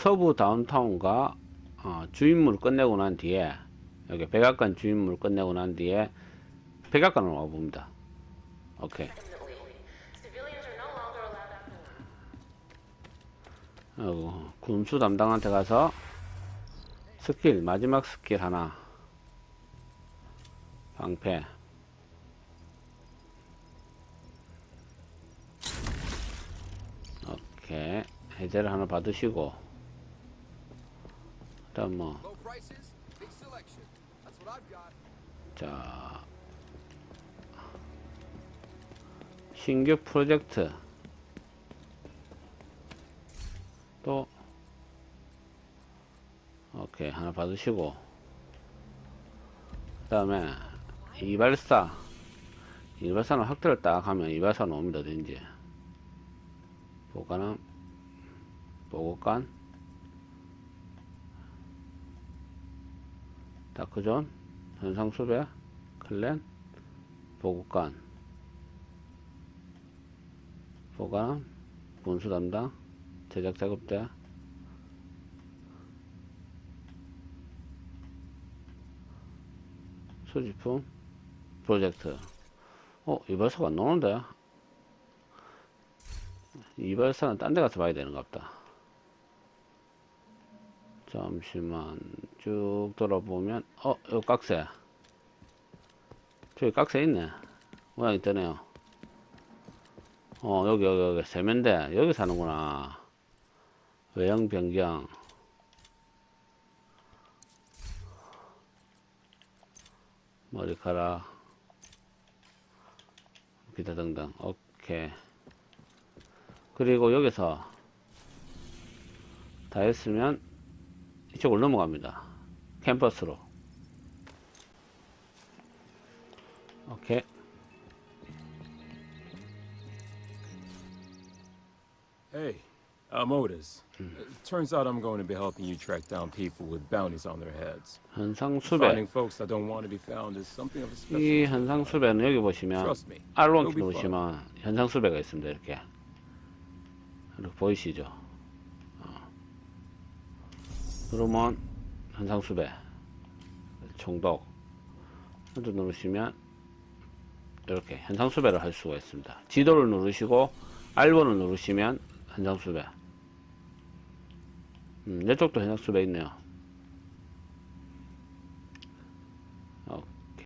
서부 다운타운과 어, 주인물을 끝내고 난 뒤에 여기 백악관 주인물을 끝내고 난 뒤에 백악관으로 와봅니다. 오케이. 어, 군수 담당한테 가서 스킬 마지막 스킬 하나 방패 오케이 해제를 하나 받으시고 I've got. 자, 신규 프로젝트. 또. 오케이 하나 받으시고. 그 다음에 이발사. 이발사는 확대를 딱 하면 이발사 나옵니다 어딘지 보관함. 보고관 다크존 현상수배 클랜 보고관. 보관 분수 담당 제작 작업대. 수집품 프로젝트. 어 이발사가 안 나오는데? 이발사는 딴 데 가서 봐야 되는가 보다 잠시만 쭉 돌아보면 어 이거 깍새. 저기 깍새 있네. 모양이 뜨네요. 어 여기 여기 여기. 세면대. 여기 사는구나. 외형 변경. 머리카락. 기타 등등. 오케이. 그리고 여기서 다 했으면 이쪽으로 넘어갑니다 캠퍼스로 오케이 Hey, I'm Otis. Uh, turns out I'm going to be helping you track down people with bounties on their heads. 현상 Finding 수배 folks that don't want to be found is something of a special. 이 현상 수배는 여기 보시면 Trust me. R1키 it'll be fun. 누르시면 현상 수배가 있습니다 이렇게 이렇게 보이시죠 어. 누르면 현상 수배 총독 현재 누르시면 이렇게 현상 수배를 할 수가 있습니다. 지도를 누르시고 R1을 누르시면 현상 수배. 음, 이쪽도 현상 수배 있네요